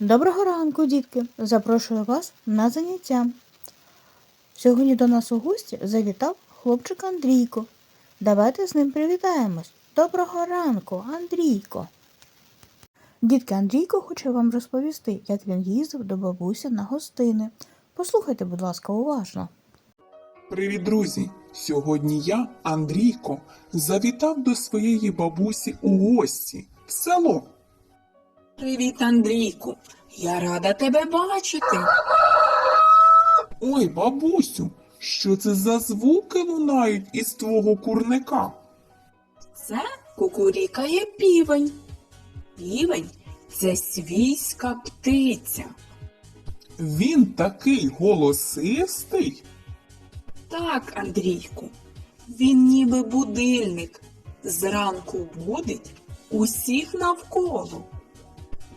Доброго ранку, дітки! Запрошую вас на заняття. Сьогодні до нас у гості завітав хлопчик Андрійко. Давайте з ним привітаємось. Доброго ранку, Андрійко. Дітки, Андрійко хоче вам розповісти, як він їздив до бабусі на гостини. Послухайте, будь ласка, уважно. Привіт, друзі! Сьогодні я, Андрійко, завітав до своєї бабусі у гості в село. Привіт, Андрійку. Я рада тебе бачити. Ой, бабусю, що це за звуки лунають із твого курника? Це кукурікає півень. Півень це свійська птиця. Він такий голосистий. Так, Андрійку, він ніби будильник. Зранку будить усіх навколо.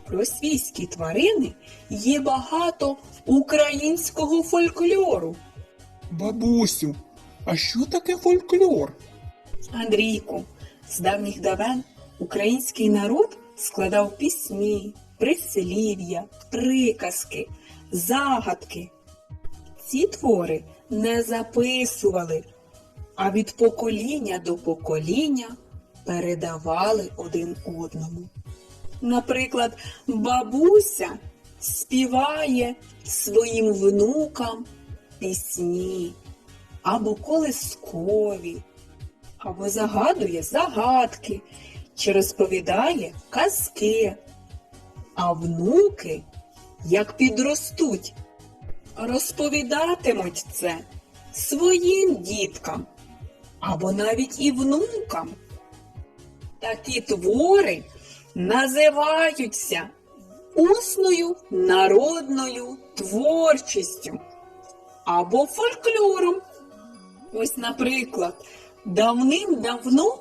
Про свійські тварини є багато українського фольклору. Бабусю, а що таке фольклор? Андрійку, з давніх давен український народ складав пісні, прислів'я, приказки, загадки. Ці твори не записували, а від покоління до покоління передавали один одному. Наприклад, бабуся співає своїм внукам пісні або колискові, або загадує загадки, чи розповідає казки. А внуки, як підростуть, розповідатимуть це своїм діткам або навіть і внукам. Такі твори називаються усною народною творчістю або фольклором. Ось, наприклад, давним-давно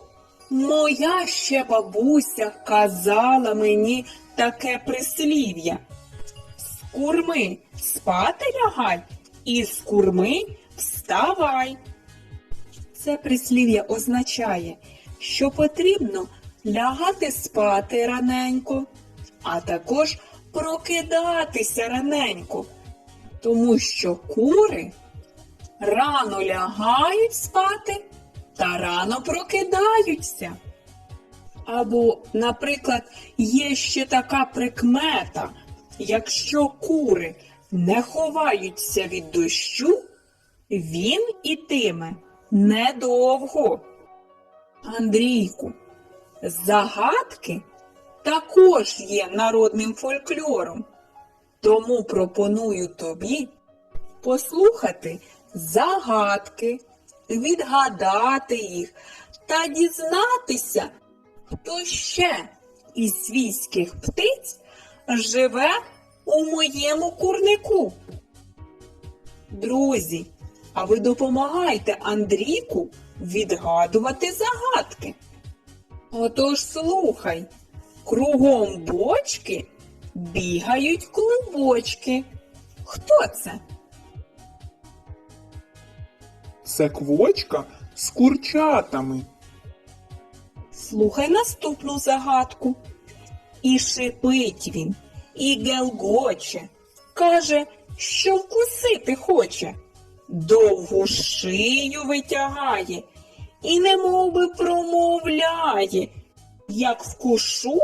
моя ще бабуся казала мені таке прислів'я. З курми спати лягай, і з курми вставай. Це прислів'я означає, що потрібно лягати спати раненько, а також прокидатися раненько, тому що кури рано лягають спати та рано прокидаються. Або, наприклад, є ще така прикмета, якщо кури не ховаються від дощу, він ітиме недовго. Андрійку, загадки також є народним фольклором, тому пропоную тобі послухати загадки, відгадати їх та дізнатися, хто ще із свійських птиць живе у моєму курнику. Друзі, а ви допомагайте Андрійку відгадувати загадки. Отож слухай, кругом бочки бігають клубочки. Хто це? Це квочка з курчатами. Слухай наступну загадку. І шипить він, і гелгоче, каже, що вкусити хоче, довгу шию витягає, і немов би промовляє. Як вкушу,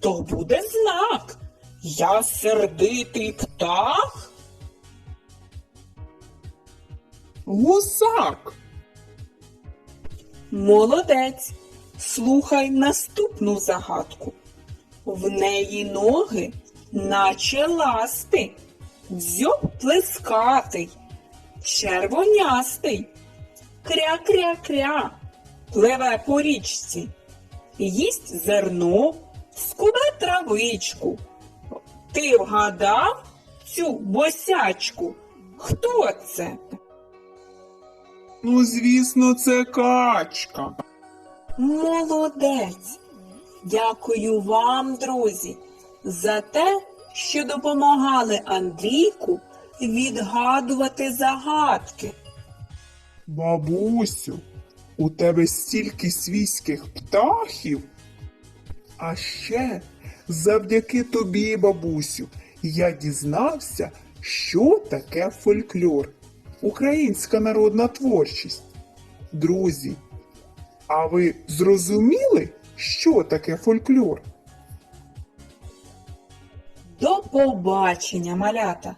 то буде знак. Я сердитий птах. Гусак. Молодець. Слухай наступну загадку. В неї ноги, наче ласти, дзьоб плескатий, червонястий, кря-кря-кря, пливе по річці, їсть зерно, скубе травичку. Ти вгадав цю босячку? Хто це? Ну, звісно, це качка. Молодець! Дякую вам, друзі, за те, що допомагали Андрійку відгадувати загадки. Бабусю, у тебе стільки свійських птахів. А ще завдяки тобі, бабусю, я дізнався, що таке фольклор, українська народна творчість. Друзі, а ви зрозуміли, що таке фольклор? До побачення, малята!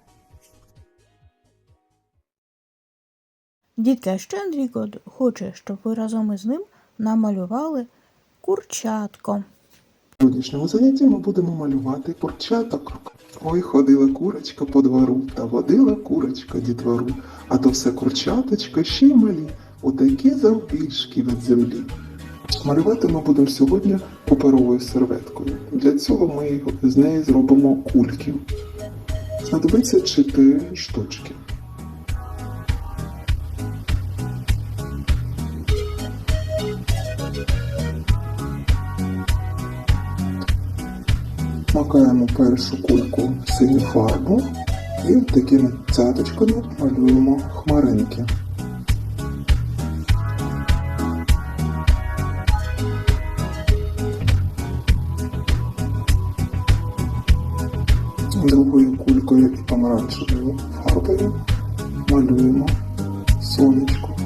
Дітки, а ще Андрійко д- хоче, щоб ви разом із ним намалювали курчатко. В сьогоднішньому занятті ми будемо малювати курчаток. Ой, ходила курочка по двору, та водила курочка дітвору, а то все курчаточка ще й малі, отакі завбільшки від землі. Малювати ми будемо сьогодні паперовою серветкою. Для цього ми з неї зробимо кульки. Знадобиться 4 штучки. Макаємо першу кульку в синю фарбу і такими цяточками малюємо хмаринки. Другою кулькою і помаранчевою фарбою малюємо сонечко.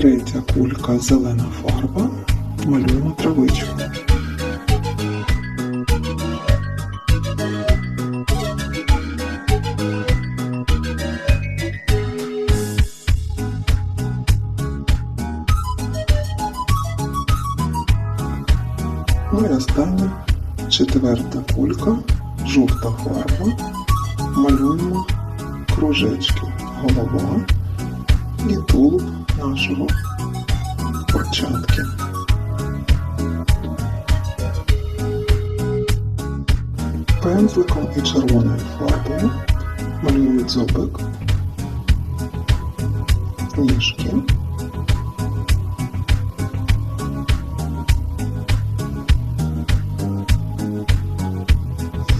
Третя кулька зелена фарба. Малюємо травичку. Ну і остання четверта кулька, жовта фарба. Малюємо кружечки, голова і тулуб нашого курчатки. Пензликом і червоною фарбою малюємо дзьобик, ніжки.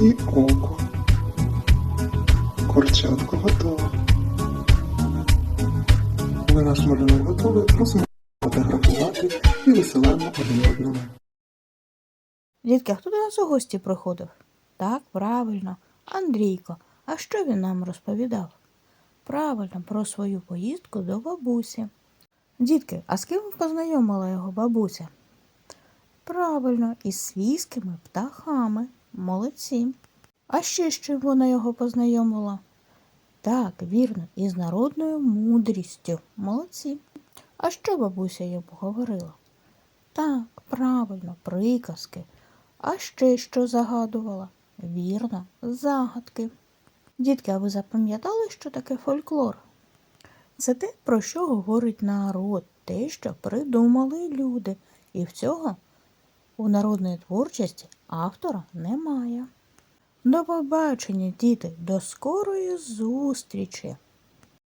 І око. Курчатко готово. Коли наш малюнок готовий, просимо фотографувати і висилаємо один одному. Дітки, а хто до нас у гості приходив? Так, правильно, Андрійко. А що він нам розповідав? Правильно, про свою поїздку до бабусі. Дітки, а з ким познайомила його бабуся? Правильно, із свійськими птахами. Молодці. А ще з чим вона його познайомила? Так, вірно, із народною мудрістю. Молодці. А що бабуся йому говорила? Так, правильно, приказки. А ще що загадувала? Вірно, загадки. Дітки, а ви запам'ятали, що таке фольклор? Це те, про що говорить народ, те, що придумали люди. І в цього у народної творчості автора немає. До побачення, діти, до скорої зустрічі!